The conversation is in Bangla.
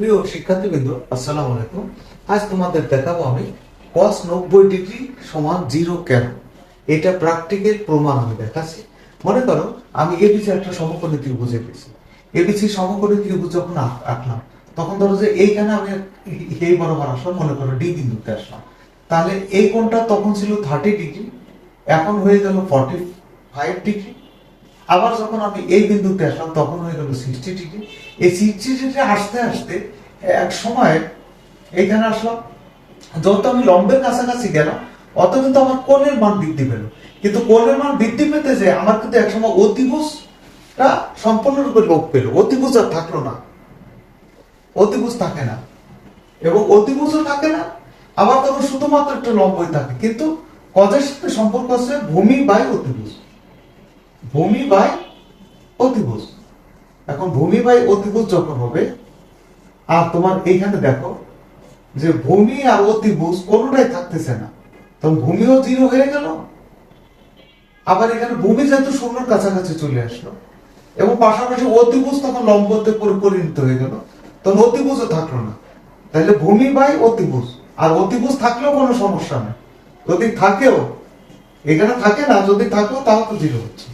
প্রিয় শিক্ষার্থীবৃন্দ, আসসালামু আলাইকুম। আজ তোমাদের দেখাবো আমি কস নব্বই ডিগ্রি সমান জিরো কেন? এটা প্র্যাকটিক্যাল প্রমাণ আমি দেখাচ্ছি। মনে করো, আমি এবিসি একটা সমকোণী ত্রিভুজ এঁকেছি এবিসি সমকোণী ত্রিভুজ যখন আঁক- আঁকলাম, তখন ধরো যে এইখানে আমি এই বরাবর আসলাম, মনে করো ডি বিন্দুতে আসলাম। তাহলে এই কোণটা তখন ছিল থার্টি ডিগ্রি, এখন হয়ে গেল ফর্টি ফাইভ ডিগ্রি। আবার যখন আমি এই বিন্দুতে আসলাম, তখন হয়ে গেল সিক্সটি ডিগ্রি এই সিক্সটি ডিগ্রি আসতে আসতে এক সময় এইখানে আসলাম যত আমি লম্বের কাছাকাছি গেলাম অত কিন্তু আমার কোণের মান বৃদ্ধি পেল। কিন্তু কোণের মান বৃদ্ধি পেতে যে আমার কিন্তু একসময় অতিভুজটা সম্পূর্ণরূপে লোপ পেল। অতিভুজ আর থাকল না। অতিভুজ থাকে না। এবং অতিভুজও থাকে না, আবার তখন শুধুমাত্র একটা লম্বই থাকে। কিন্তু কজের সাথে সম্পর্ক আছে? ভূমি বাই অতিভুজ। ভূমি বাই অতিভুজ। এখন ভূমি বাই অতিভুজ যখন হবে, আর তোমার এইখানে দেখো যে ভূমি আর অতিভুজ কোনোটাই থাকতেছে না। তখন ভূমিও জিরো হয়ে গেল, আবার এখানে ভূমি যেহেতু শূন্যর কাছাকাছি চলে আসলো, এবং পাশাপাশি অতিভুজ তখন লম্বতে পরিণত হয়ে গেল, তখন অতিভুজও থাকল না। তাহলে ভূমি বাই অতিভুজ, আর অতিভুজ থাকলেও কোনো সমস্যা নেই। যদি থাকেও, এখানে থাকে না, যদি থাকেও তাও তো জিরো হচ্ছে।